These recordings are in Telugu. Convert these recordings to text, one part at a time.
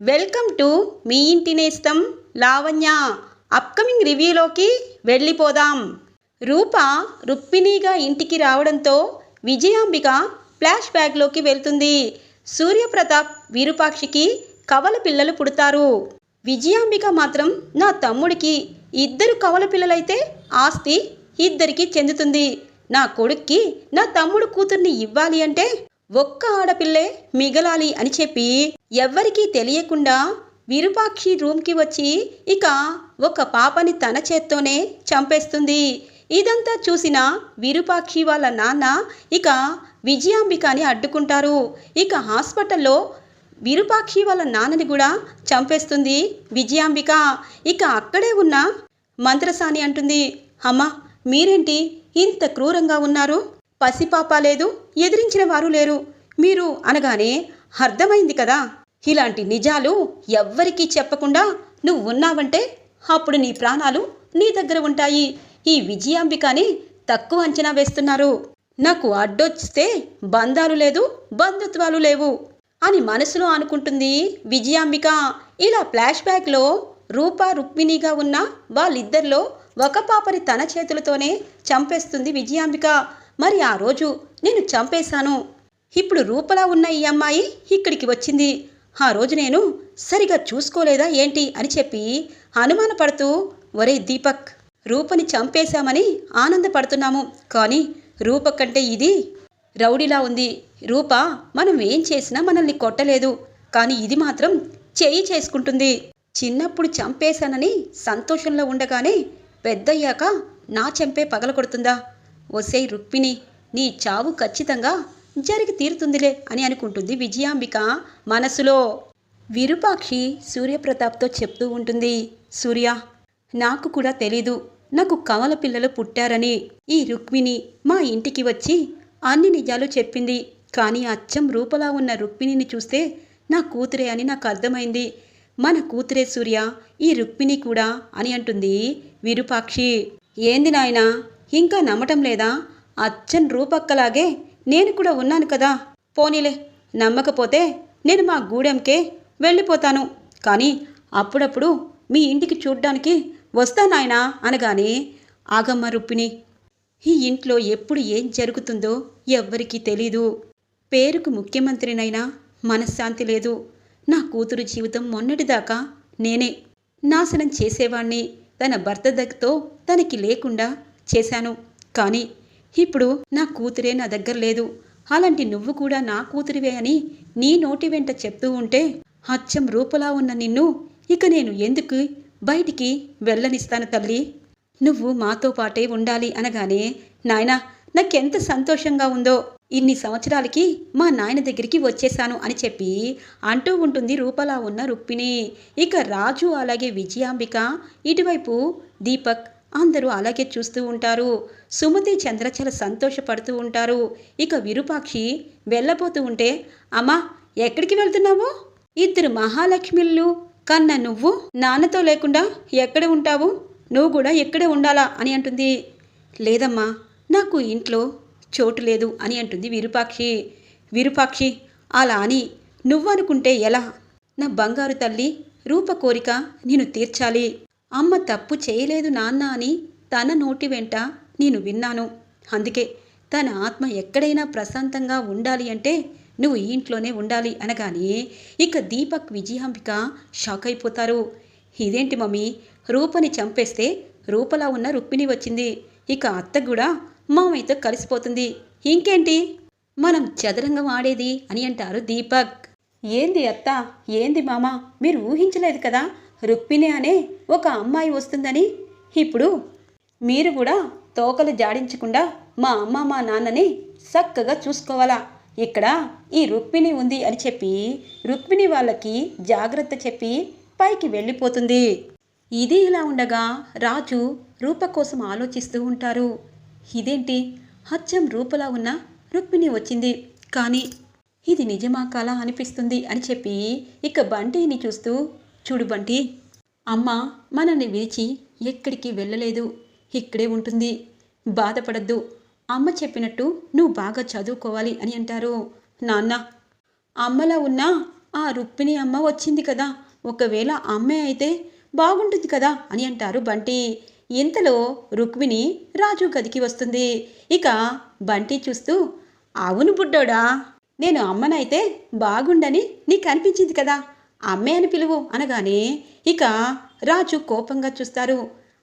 వెల్కమ్ టు మీ ఇంటి నేస్తం లావణ్య. అప్కమింగ్ రివ్యూలోకి వెళ్ళిపోదాం. రూప రుక్మిణిగా ఇంటికి రావడంతో విజయాంబిక ఫ్లాష్ బ్యాక్లోకి వెళ్తుంది. సూర్యప్రతాప్ విరూపాక్షికి కవల పిల్లలు పుడతారు. విజయాంబిక మాత్రం నా తమ్ముడికి ఇద్దరు కవల పిల్లలైతే ఆస్తి ఇద్దరికి చెందుతుంది. నా కొడుక్కి నా తమ్ముడు కూతుర్ని ఇవ్వాలి అంటే ఒక్క ఆడపిల్లే మిగలాలి అని చెప్పి ఎవ్వరికీ తెలియకుండా విరూపాక్షి రూమ్కి వచ్చి ఇక ఒక పాపని తన చేత్తోనే చంపేస్తుంది. ఇదంతా చూసిన విరూపాక్షి వాళ్ళ నాన్న ఇక విజయాంబికని అడ్డుకుంటారు. ఇక హాస్పిటల్లో విరూపాక్షి వాళ్ళ నాన్నని కూడా చంపేస్తుంది విజయాంబిక. ఇక అక్కడే ఉన్న మంత్రసాని అంటుంది అమ్మ మీరేంటి ఇంత క్రూరంగా ఉన్నారు? పసిపాప లేదు ఎదిరించిన వారు లేరు. మీరు అనగానే అర్థమైంది కదా ఇలాంటి నిజాలు ఎవ్వరికీ చెప్పకుండా నువ్వు ఉన్నావంటే అప్పుడు నీ ప్రాణాలు నీ దగ్గర ఉంటాయి. ఈ విజయాంబికని తక్కువ అంచనా వేస్తున్నారు. నాకు అడ్డొచ్చితే బంధాలు లేదు బంధుత్వాలు లేవు అని మనసులో అనుకుంటుంది విజయాంబిక. ఇలా ఫ్లాష్ బ్యాక్లో రూప రుక్మిణిగా ఉన్న వాళ్ళిద్దరిలో ఒక పాపని తన చేతులతోనే చంపేస్తుంది విజయాంబిక. మరి ఆ రోజు నేను చంపేశాను. ఇప్పుడు రూపలా ఉన్న ఈ అమ్మాయి ఇక్కడికి వచ్చింది. ఆ రోజు నేను సరిగా చూసుకోలేదా ఏంటి అని చెప్పి అనుమానపడుతూ ఒరే దీపక్ రూపని చంపేశామని ఆనందపడుతున్నాము. కానీ రూప కంటే ఇది రౌడీలా ఉంది. రూప మనం ఏం చేసినా మనల్ని కొట్టలేదు. కానీ ఇది మాత్రం చేయి చేసుకుంటుంది. చిన్నప్పుడు చంపేశానని సంతోషంలో ఉండగానే పెద్దయ్యాక నా చెంపే పగలగొడుతుందా? ఒసే రుక్మిణి నీ చావు ఖచ్చితంగా జరిగి తీరుతుందిలే అని అనుకుంటుంది విజయాంబిక మనసులో. విరూపాక్షి సూర్యప్రతాప్తో చెప్తూ ఉంటుంది సూర్య నాకు కూడా తెలీదు నాకు కమల పిల్లలు పుట్టారని. ఈ రుక్మిణి మా ఇంటికి వచ్చి అన్ని నిజాలు చెప్పింది కానీ అచ్చం రూపలా ఉన్న రుక్మిణిని చూస్తే నా కూతురే అని నాకు అర్థమైంది. మన కూతురే సూర్య ఈ రుక్మిణి కూడా అని అంటుంది విరూపాక్షి. ఏంది నాయనా ఇంకా నమ్మటం లేదా? అచ్చన్ రూపక్కలాగే నేను కూడా ఉన్నాను కదా. పోనీలే నమ్మకపోతే నేను మా గూడెంకే వెళ్ళిపోతాను. కానీ అప్పుడప్పుడు మీ ఇంటికి చూడ్డానికి వస్తానాయనా అనగానే ఆగమ్మ రుప్పిని ఈ ఇంట్లో ఎప్పుడు ఏం జరుగుతుందో ఎవ్వరికీ తెలీదు. పేరుకు ముఖ్యమంత్రినైనా మనశ్శాంతి లేదు. నా కూతురు జీవితం మొన్నటిదాకా నేనే. నాశనం చేసేవాణ్ణి తన భర్త దగ్గతో తనకి లేకుండా చేశాను. కానీ ఇప్పుడు నా కూతురే నా దగ్గర లేదు. అలాంటి నువ్వు కూడా నా కూతురివే అని నీ నోటి వెంట చెప్తూ ఉంటే అచ్చం రూపలా ఉన్న నిన్ను ఇక నేను ఎందుకు బయటికి వెళ్ళనిస్తాను తల్లి? నువ్వు మాతో పాటే ఉండాలి అనగానే నాయనా నాకెంత సంతోషంగా ఉందో ఇన్ని సంవత్సరాలకి మా నాయన దగ్గరికి వచ్చేశాను అని చెప్పి అంటూ ఉంటుంది రూపలా ఉన్న రుక్మిణి. ఇక రాజు అలాగే విజయాంబిక ఇటువైపు దీపక్ అందరూ అలాగే చూస్తూ ఉంటారు. సుమతి చంద్రచల సంతోషపడుతూ ఉంటారు. ఇక విరూపాక్షి వెళ్ళబోతూ ఉంటే అమ్మా ఎక్కడికి వెళ్తున్నావు? ఇద్దరు మహాలక్ష్మిళ్ళు కన్న నువ్వు నాన్నతో లేకుండా ఎక్కడ ఉంటావు? నువ్వు కూడా ఎక్కడే ఉండాలా? అని అంటుంది. లేదమ్మా నాకు ఇంట్లో చోటు లేదు అని అంటుంది విరూపాక్షి. విరూపాక్షి అలా అని నువ్వనుకుంటే ఎలా? నా బంగారు తల్లి రూప కోరిక నేను తీర్చాలి. అమ్మ తప్పు చేయలేదు నాన్న అని తన నోటి వెంట నేను విన్నాను. అందుకే తన ఆత్మ ఎక్కడైనా ప్రశాంతంగా ఉండాలి అంటే నువ్వు ఈ ఇంట్లోనే ఉండాలి అనగానే ఇక దీపక్ విజయాంబిక షాక్ అయిపోతారు. ఇదేంటి మమ్మీ? రూపని చంపేస్తే రూపలా ఉన్న రుక్మిణి వచ్చింది. ఇక అత్త కూడా మామయ్యతో కలిసిపోతుంది. ఇంకేంటి? మనం చదరంగం ఆడేది అని అంటారు దీపక్. ఏంది అత్త? ఏంది మామ? మీరు ఊహించలేదు కదా? రుక్మిణి అనే ఒక అమ్మాయి వస్తుందని. ఇప్పుడు మీరు కూడా తోకలు జాడించకుండా మా అమ్మ మా నాన్నని చక్కగా చూసుకోవాలా? ఇక్కడ ఈ రుక్మిణి ఉంది అని చెప్పి రుక్మిణి వాళ్ళకి జాగ్రత్త చెప్పి పైకి వెళ్ళిపోతుంది. ఇది ఇలా ఉండగా రాజు రూప కోసం ఆలోచిస్తూ ఉంటారు. ఇదేంటి? హత్యం రూపలా ఉన్న రుక్మిణి వచ్చింది. కానీ ఇది నిజమా కళ అనిపిస్తుంది అని చెప్పి ఇక బంటిని చూస్తూ చూడు బంటి. అమ్మ మనల్ని విడిచి ఎక్కడికి వెళ్ళలేదు. ఇక్కడే ఉంటుంది. బాధపడద్దు. అమ్మ చెప్పినట్టు నువ్వు బాగా చదువుకోవాలి అని అంటారు. నాన్న అమ్మలా ఉన్న ఆ రుక్మిణి అమ్మ వచ్చింది కదా. ఒకవేళ అమ్మే అయితే బాగుంటుంది కదా అని అంటారు బంటి. ఇంతలో రుక్మిణి రాజు గదికి వస్తుంది. ఇక బంటి చూస్తూ అవును బుడ్డోడా నేను అమ్మనైతే బాగుండని నీకు అనిపించింది కదా. అమ్మే అని పిలువు అనగానే ఇక రాజు కోపంగా చూస్తారు.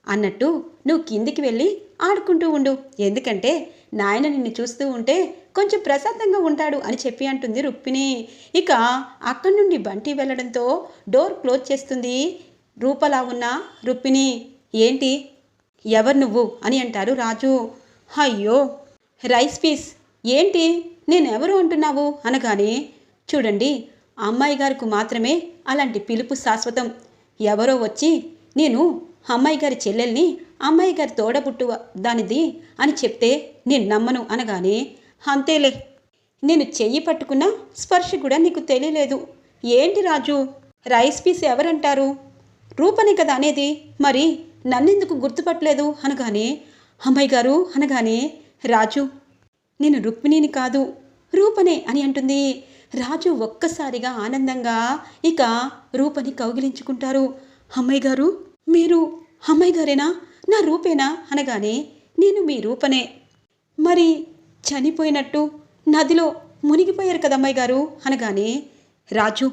అన్నట్టు నువ్వు కిందికి వెళ్ళి ఆడుకుంటూ ఉండు. ఎందుకంటే నాయన నిన్ను చూస్తూ ఉంటే కొంచెం ప్రశాంతంగా ఉంటాడు అని చెప్పి అంటుంది రుక్మిణి. ఇక అక్కడి నుండి బంటి వెళ్ళడంతో డోర్ క్లోజ్ చేస్తుంది రూపలా ఉన్న రుక్మిణి. ఏంటి? ఎవరు నువ్వు? అని అంటారు రాజు. అయ్యో! Rice piece! ఏంటి? నేనెవరు అంటున్నావు? అనగానే చూడండి అమ్మాయి గారికి మాత్రమే అలాంటి పిలుపు శాశ్వతం. ఎవరో వచ్చి నేను అమ్మాయి గారి చెల్లెల్ని అమ్మాయి గారి తోడబుట్టు దానిది అని చెప్తే నేను నమ్మను అనగానే అంతేలే నేను చెయ్యి పట్టుకున్న స్పర్శ కూడా నీకు తెలియలేదు. ఏంటి రాజు రైస్ పీస్ ఎవరంటారు? రూపనే కదా అనేది మరి నన్నెందుకు గుర్తుపట్టలేదు? అనగానే అమ్మాయి గారు అనగానే రాజు నేను రుక్మిణిని కాదు రూపనే అని అంటుంది. రాజు ఒక్కసారిగా ఆనందంగా ఇక రూపని కౌగిలించుకుంటారు. అమ్మాయి గారు మీరు అమ్మాయి గారేనా? నా రూపేనా? అనగానే నేను మీ రూపనే. మరి చనిపోయినట్టు నదిలో మునిగిపోయారు కదా అమ్మాయి గారు? అనగానే రాజు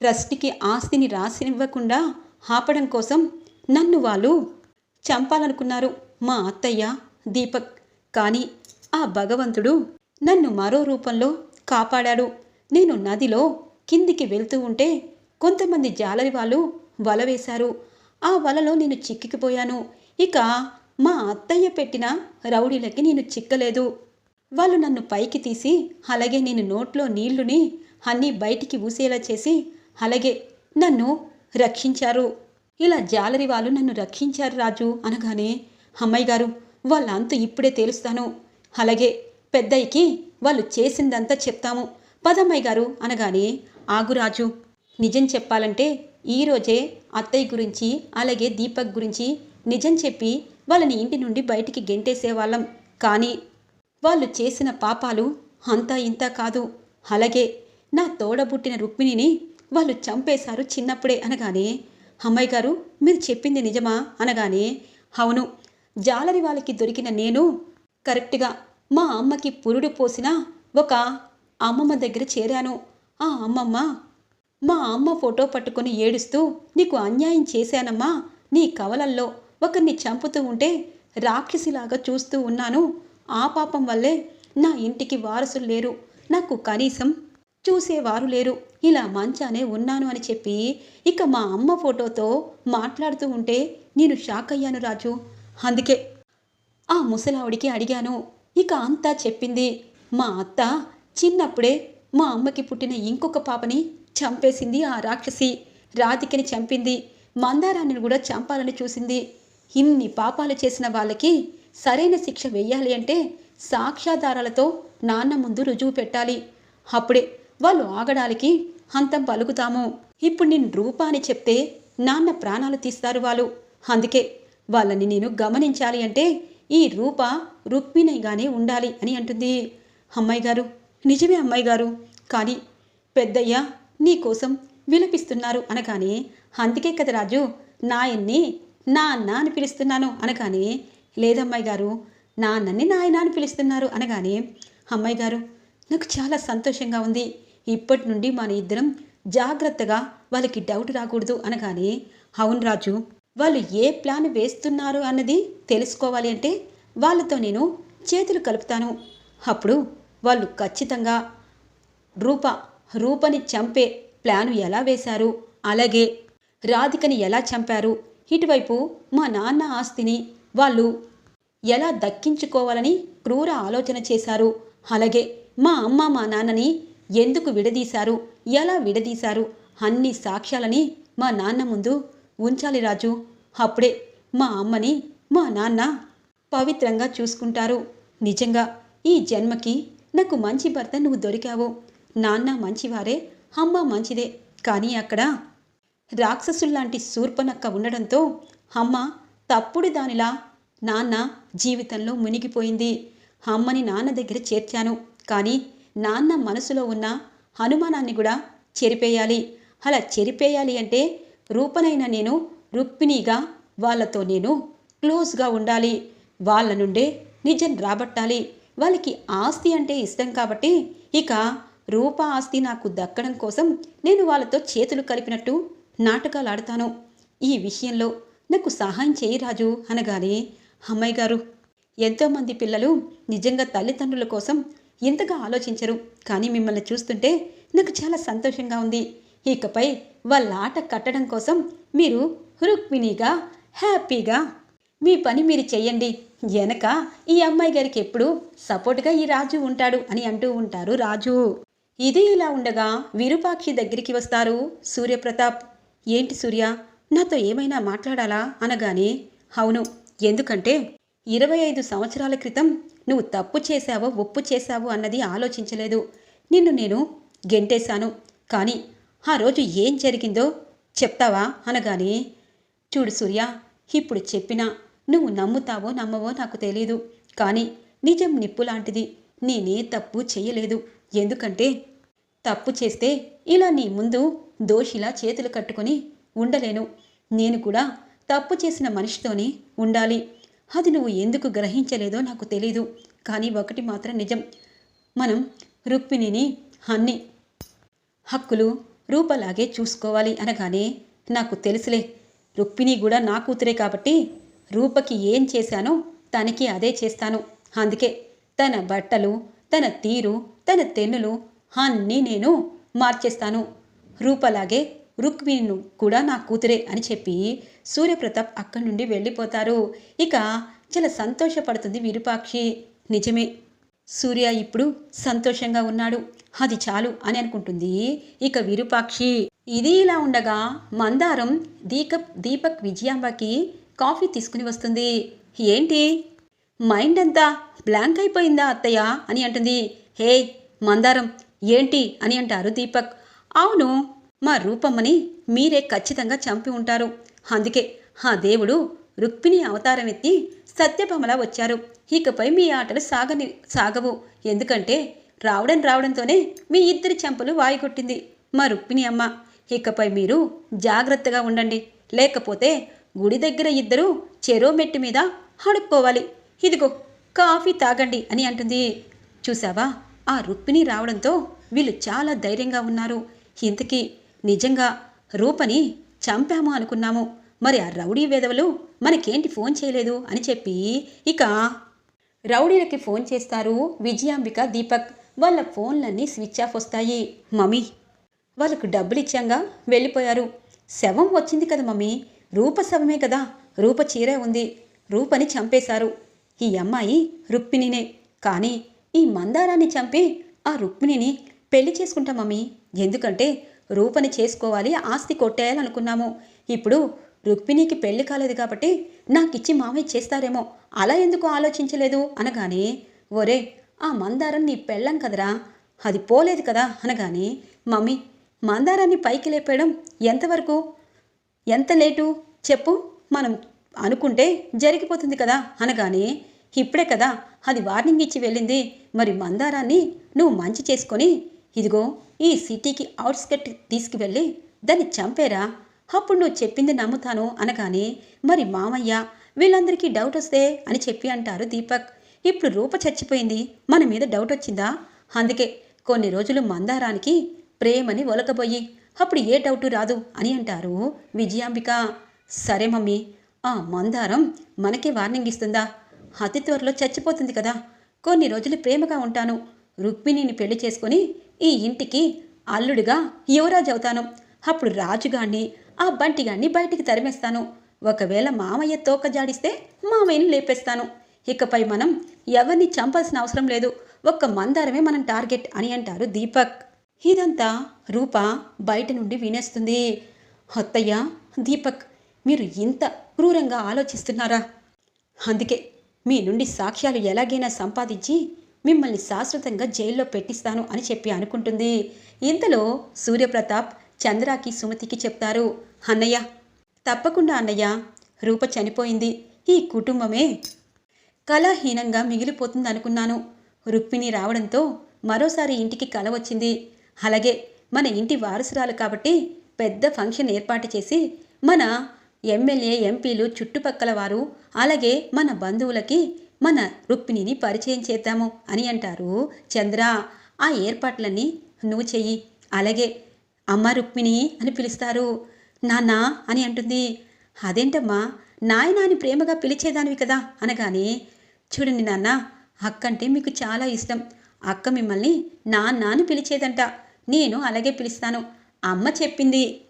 ట్రస్ట్కి ఆస్తిని రాసినివ్వకుండా ఆపడం కోసం నన్ను వాళ్ళు చంపాలనుకున్నారు మా అత్తయ్య దీపక్. కానీ ఆ భగవంతుడు నన్ను మరో రూపంలో కాపాడాడు. నేను నదిలో కిందికి వెళ్తూ ఉంటే కొంతమంది జాలరి వాళ్ళు వల వేశారు. ఆ వలలో నేను చిక్కికిపోయాను ఇక మా అత్తయ్య పెట్టిన రౌడీలకి నేను చిక్కలేదు. వాళ్ళు నన్ను పైకి తీసి అలాగే నేను నోట్లో నీళ్ళుని అన్నీ బయటికి ఊసేలా చేసి అలాగే నన్ను రక్షించారు. ఇలా జాలరి వాళ్ళు నన్ను రక్షించారు రాజు అనగానే అమ్మాయి గారు వాళ్ళ అంతు ఇప్పుడే తేలుస్తాను. అలాగే పెద్దయ్యకి వాళ్ళు చేసిందంతా చెప్తాము. పదమ్మాయి గారు అనగానే ఆగురాజు నిజం చెప్పాలంటే ఈరోజే అత్తయ్య గురించి అలాగే దీపక్ గురించి నిజం చెప్పి వాళ్ళని ఇంటి నుండి బయటికి గెంటేసేవాళ్ళం. కానీ వాళ్ళు చేసిన పాపాలు అంతా ఇంత కాదు. అలాగే నా తోడబుట్టిన రుక్మిణిని వాళ్ళు చంపేశారు చిన్నప్పుడే అనగానే అమ్మాయి గారు మీరు చెప్పింది నిజమా? అనగానే అవును జాలరి వాళ్ళకి దొరికిన నేను కరెక్ట్గా మా అమ్మకి పురుడు పోసిన ఒక అమ్మమ్మ దగ్గర చేరాను. ఆ అమ్మమ్మ మా అమ్మ ఫోటో పట్టుకొని ఏడుస్తూ నీకు అన్యాయం చేశానమ్మా నీ కవలల్లో ఒకరిని చంపుతూ ఉంటే రాక్షసిలాగా చూస్తూ ఉన్నాను. ఆ పాపం వల్లే నా ఇంటికి వారసులు లేరు. నాకు కనీసం చూసేవారు లేరు. ఇలా మంచానే ఉన్నాను అని చెప్పి ఇక మా అమ్మ ఫోటోతో మాట్లాడుతూ ఉంటే నేను షాక్ అయ్యాను రాజు. అందుకే ఆ ముసలావిడికి అడిగాను. ఇక అంతా చెప్పింది మా అత్త. చిన్నప్పుడే మా అమ్మకి పుట్టిన ఇంకొక పాపని చంపేసింది ఆ రాక్షసి. రాధికని చంపింది. మందారాన్ని కూడా చంపాలని చూసింది. ఇన్ని పాపాలు చేసిన వాళ్ళకి సరైన శిక్ష వెయ్యాలి అంటే సాక్ష్యాధారాలతో నాన్న ముందు రుజువు పెట్టాలి. అప్పుడే వాళ్ళు ఆగడానికి అంతం పలుకుతాము. ఇప్పుడు నేను రూపా అని చెప్తే నాన్న ప్రాణాలు తీస్తారు వాళ్ళు. అందుకే వాళ్ళని నేను గమనించాలి అంటే ఈ రూప రుక్మిణిగానే ఉండాలి అని అంటుంది. అమ్మాయి గారు నిజమే అమ్మాయి గారు కానీ పెద్దయ్య నీకోసం విలపిస్తున్నారు అనగానే అందుకే కదా రాజు నాయన్ని నాన్న అని పిలుస్తున్నాను అనగానే లేదమ్మాయి గారు నాన్నని నాయన అని పిలుస్తున్నారు అనగానే అమ్మాయి గారు నాకు చాలా సంతోషంగా ఉంది. ఇప్పటి నుండి మన ఇద్దరం జాగ్రత్తగా వాళ్ళకి డౌట్ రాకూడదు అనగానే అవును రాజు వాళ్ళు ఏ ప్లాన్ వేస్తున్నారు అన్నది తెలుసుకోవాలి అంటే వాళ్ళతో నేను చేతులు కలుపుతాను. అప్పుడు వాళ్ళు ఖచ్చితంగా రూప రూపని చంపే ప్లాను ఎలా వేశారు అలాగే రాధికని ఎలా చంపారు ఇటువైపు మా నాన్న ఆస్తిని వాళ్ళు ఎలా దక్కించుకోవాలని క్రూర ఆలోచన చేశారు అలాగే మా అమ్మ మా నాన్నని ఎందుకు విడదీశారు ఎలా విడదీశారు అన్ని సాక్ష్యాలని మా నాన్న ముందు ఉంచాలి రాజు. అప్పుడే మా అమ్మని మా నాన్న పవిత్రంగా చూసుకుంటారు. నిజంగా ఈ జన్మకి నాకు మంచి భర్త నువ్వు దొరికావు. నాన్న మంచివారే అమ్మ మంచిదే. కానీ అక్కడ రాక్షసుల్లాంటి శూర్పనక్క ఉండడంతో అమ్మ తప్పుడు దానిలా నాన్న జీవితంలో మునిగిపోయింది. అమ్మని నాన్న దగ్గర చేర్చాను. కానీ నాన్న మనసులో ఉన్న అనుమానాన్ని కూడా చెరిపేయాలి. అలా చెరిపేయాలి అంటే రూపనైన నేను రుక్మిణిగా వాళ్ళతో నేను క్లోజ్గా ఉండాలి. వాళ్ళ నుండే నిజం రాబట్టాలి. వాళ్ళకి ఆస్తి అంటే ఇష్టం కాబట్టి ఇక రూప ఆస్తి నాకు దక్కడం కోసం నేను వాళ్ళతో చేతులు కలిపినట్టు నాటకాలు ఆడతాను. ఈ విషయంలో నాకు సహాయం చేయి రాజు అనగానే అమ్మాయి గారు ఎంతోమంది పిల్లలు నిజంగా తల్లిదండ్రుల కోసం ఇంతగా ఆలోచించరు. కానీ మిమ్మల్ని చూస్తుంటే నాకు చాలా సంతోషంగా ఉంది. ఇకపై వాళ్ళ ఆట కట్టడం కోసం మీరు రుక్మిణిగా హ్యాపీగా మీ పని మీరు చెయ్యండి వెనక ఈ అమ్మాయి గారికి ఎప్పుడు సపోర్ట్గా ఈ రాజు ఉంటాడు అని అంటూ ఉంటారు రాజు. ఇది ఇలా ఉండగా విరూపాక్షి దగ్గరికి వస్తారు సూర్యప్రతాప్. ఏంటి సూర్య? నాతో ఏమైనా మాట్లాడాలా? అనగానే అవును ఎందుకంటే ఇరవై ఐదు సంవత్సరాల క్రితం నువ్వు తప్పు చేశావో ఒప్పు చేశావో అన్నది ఆలోచించలేదు. నిన్ను నేను గెంటేశాను. కానీ ఆ రోజు ఏం జరిగిందో చెప్తావా? అనగానే చూడు సూర్య ఇప్పుడు చెప్పినా నువ్వు నమ్ముతావో నమ్మవో నాకు తెలియదు కానీ నిజం నిప్పు లాంటిది. నేనే తప్పు చేయలేదు. ఎందుకంటే తప్పు చేస్తే ఇలా నీ ముందు దోషిలా చేతులు కట్టుకొని ఉండలేను. నేను కూడా తప్పు చేసిన మనిషితోనే ఉండాలి. అది నువ్వు ఎందుకు గ్రహించలేదో నాకు తెలీదు. కానీ ఒకటి మాత్రం నిజం. మనం రుక్మిణిని అన్ని హక్కులు రూపలాగే చూసుకోవాలి అనగానే నాకు తెలుసులే రుక్మిణి కూడా నా కూతురే కాబట్టి రూపకి ఏం చేశానో తనకి అదే చేస్తాను. అందుకే తన బట్టలు తన తీరు తన తెన్నులు అన్నీ నేను మార్చేస్తాను. రూపలాగే రుక్మిణిను కూడా నా కూతురే అని చెప్పి సూర్యప్రతాప్ అక్కడి నుండి వెళ్ళిపోతారు. ఇక చాలా సంతోషపడుతుంది విరూపాక్షి. నిజమే సూర్య ఇప్పుడు సంతోషంగా ఉన్నాడు. అది చాలు అని అనుకుంటుంది. ఇక విరూపాక్షి ఇది ఇలా ఉండగా మందారం దీపక్ దీపక్ విజయాంబకి కాఫీ తీసుకుని వస్తుంది. ఏంటి? మైండ్ అంతా బ్లాంక్ అయిపోయిందా అత్తయ్య? అని అంటుంది. హే మందారం ఏంటి? అని అంటారు దీపక్. అవును మా రూపమ్మని మీరే ఖచ్చితంగా చంపి ఉంటారు. అందుకే ఆ దేవుడు రుక్మిణి అవతారం ఎత్తి సత్యభమల వచ్చారు. ఇకపై మీ ఆటలు సాగని సాగవు. ఎందుకంటే రావడం రావడంతోనే మీ ఇద్దరి చెంపలు వాయికొట్టింది. మా రుక్మిణి అమ్మ ఇకపై మీరు జాగ్రత్తగా ఉండండి. లేకపోతే గుడి దగ్గర ఇద్దరు చెరో మెట్టి మీద అడుక్కోవాలి ఇదిగో కాఫీ తాగండి అని అంటుంది. చూసావా ఆ రుక్మిణి రావడంతో వీళ్ళు చాలా ధైర్యంగా ఉన్నారు. ఇంతకీ నిజంగా రూపని చంపాము అనుకున్నాము. మరి ఆ రౌడీ వేదవలు మనకేంటి ఫోన్ చేయలేదు అని చెప్పి ఇక రౌడీలకి ఫోన్ చేస్తారు విజయాంబిక దీపక్. వాళ్ళ ఫోన్లన్నీ స్విచ్ ఆఫ్ వస్తాయి. మమ్మీ వాళ్ళకు డబ్బులు ఇచ్చాంగా వెళ్ళిపోయారు. శవం వచ్చింది కదా మమ్మీ. రూప శవమే కదా. రూప చీరే ఉంది. రూపని చంపేశారు. ఈ అమ్మాయి రుక్మిణినే. కానీ ఈ మందారాన్ని చంపి ఆ రుక్మిణిని పెళ్ళి చేసుకుంటాం మమ్మీ. ఎందుకంటే రూపని చేసుకోవాలి ఆస్తి కొట్టేయాలనుకున్నాము. ఇప్పుడు రుక్మిణికి పెళ్ళి కాలేదు కాబట్టి నాకిచ్చి మామయ్య చేస్తారేమో. అలా ఎందుకు ఆలోచించలేదు? అనగానే ఒరే ఆ మందారం నీ పెళ్ళం కదరా? అది పోలేదు కదా అనగానే మమ్మీ మందారాన్ని పైకి లేపేయడం ఎంతవరకు? ఎంత లేటు? చెప్పు. మనం అనుకుంటే జరిగిపోతుంది కదా అనగానే ఇప్పుడే కదా అది వార్నింగ్ ఇచ్చి వెళ్ళింది. మరి మందారాన్ని నువ్వు మంచి చేసుకొని ఇదిగో ఈ సిటీకి అవుట్స్కట్ తీసుకువెళ్ళి దాన్ని చంపేరా. అప్పుడు నువ్వు చెప్పింది నమ్ముతాను అనగానే మరి మామయ్య వీళ్ళందరికీ డౌట్ వస్తే అని చెప్పి అంటారు దీపక్. ఇప్పుడు రూప చచ్చిపోయింది. మన మీద డౌట్ వచ్చిందా? అందుకే కొన్ని రోజులు మందారానికి ప్రేమని ఒలకబోయి అప్పుడు ఏ డౌటు రాదు అని అంటారు విజయాంబిక. సరే మమ్మీ ఆ మందారం మనకే వార్నింగ్ ఇస్తుందా? అతి త్వరలో చచ్చిపోతుంది కదా. కొన్ని రోజులు ప్రేమగా ఉంటాను. రుక్మిణిని పెళ్ళి చేసుకొని ఈ ఇంటికి అల్లుడిగా యువరాజు అవుతాను. అప్పుడు రాజుగాన్ని ఆ బంటిగాన్ని బయటికి తరిమేస్తాను. ఒకవేళ మామయ్య తోక జాడిస్తే మామయ్యని లేపేస్తాను. ఇకపై మనం ఎవరిని చంపాల్సిన అవసరం లేదు. ఒక్క మందారమే మనం టార్గెట్ అని అంటారు దీపక్. ఇదంతా రూప బయట నుండి వినేస్తుంది. అత్తయ్య దీపక్ మీరు ఇంత క్రూరంగా ఆలోచిస్తున్నారా? అందుకే మీ నుండి సాక్ష్యాలు ఎలాగైనా సంపాదించి మిమ్మల్ని శాశ్వతంగా జైల్లో పెట్టిస్తాను అని చెప్పి అనుకుంటుంది. ఇంతలో సూర్యప్రతాప్ చంద్రాకి సుమతికి చెప్తారు అన్నయ్య తప్పకుండా అన్నయ్య రూప చనిపోయింది. ఈ కుటుంబమే కళాహీనంగా మిగిలిపోతుంది అనుకున్నాను రుక్మిణి రావడంతో మరోసారి ఇంటికి కల వచ్చింది. అలాగే మన ఇంటి వారసురాలు కాబట్టి పెద్ద ఫంక్షన్ ఏర్పాటు చేసి మన ఎమ్మెల్యే ఎంపీలు చుట్టుపక్కల వారు అలాగే మన బంధువులకి మన రుక్మిణిని పరిచయం చేద్దాము అని అంటారు. చంద్ర ఆ ఏర్పాట్లన్నీ నువ్వు చెయ్యి. అలాగే అమ్మ రుక్మిణి అని పిలుస్తారు. నాన్న అని అంటుంది. అదేంటమ్మా? నాయనాని ప్రేమగా పిలిచేదానివి కదా అనగానే చూడండి నాన్న అక్క అంటే మీకు చాలా ఇష్టం. అక్క మిమ్మల్ని నాన్న అని పిలిచేదంట. నేను అలాగే పిలుస్తాను. అమ్మ చెప్పింది.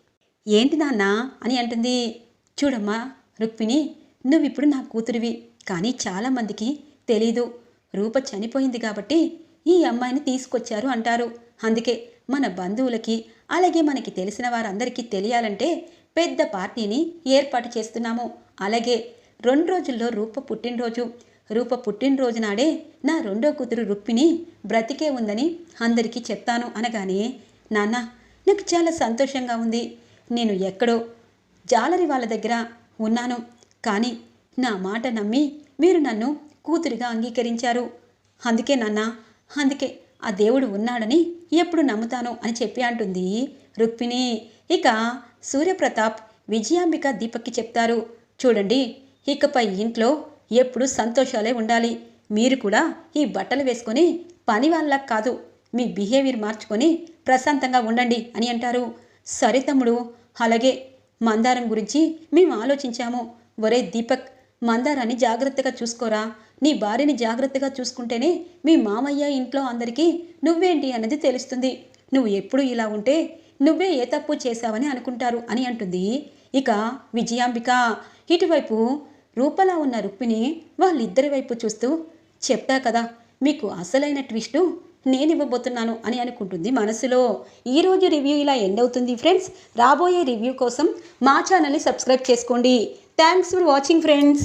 ఏంటి నాన్న? అని అంటుంది. చూడమ్మా రుక్మిణి నువ్విప్పుడు నా కూతురివి. కానీ చాలామందికి తెలీదు. రూప చనిపోయింది కాబట్టి ఈ అమ్మాయిని తీసుకొచ్చారు అంటారు. అందుకే మన బంధువులకి అలాగే మనకి తెలిసిన వారందరికీ తెలియాలంటే పెద్ద పార్టీని ఏర్పాటు చేస్తున్నాము. అలాగే రెండు రోజుల్లో రూప పుట్టినరోజు. రూప పుట్టినరోజు నాడే నా రెండో కూతురు రుక్మిణి బ్రతికే ఉందని అందరికీ చెప్తాను అనగానే నాన్న నాకు చాలా సంతోషంగా ఉంది. నేను ఎక్కడో జాలరి వాళ్ళ దగ్గర ఉన్నాను. కానీ నా మాట నమ్మి మీరు నన్ను కూతురిగా అంగీకరించారు. అందుకే నాన్న అందుకే ఆ దేవుడు ఉన్నాడని ఎప్పుడు నమ్ముతాను అని చెప్పి అంటుంది రుక్మిణి. ఇక సూర్యప్రతాప్ విజయాంబిక దీపక్కి చెప్తారు చూడండి ఇకపై ఇంట్లో ఎప్పుడు సంతోషాలే ఉండాలి. మీరు కూడా ఈ బట్టలు వేసుకొని పని వాళ్ళ కాదు మీ బిహేవియర్ మార్చుకొని ప్రశాంతంగా ఉండండి అని అంటారు. సరే తమ్ముడు అలాగే మందారం గురించి మేము ఆలోచించాము. ఒరే దీపక్ మందారాన్ని జాగ్రత్తగా చూసుకోరా. నీ భార్యని జాగ్రత్తగా చూసుకుంటేనే మీ మామయ్య ఇంట్లో అందరికీ నువ్వేంటి అన్నది తెలుస్తుంది. నువ్వు ఎప్పుడు ఇలా ఉంటే నువ్వే ఏ తప్పు చేశావని అనుకుంటారు అని అంటుంది. ఇక విజయాంబిక ఇటువైపు రూపలా ఉన్న రుక్మిణి వాళ్ళిద్దరి వైపు చూస్తూ చెప్తా కదా మీకు అసలైన ట్విస్టు నేను ఇవ్వబోతున్నాను అని అనుకుంటుంది మనసులో. ఈరోజు రివ్యూ ఇలా ఎండ్ అవుతుంది ఫ్రెండ్స్. రాబోయే రివ్యూ కోసం మా ఛానల్ని సబ్స్క్రైబ్ చేసుకోండి. Thanks for watching friends.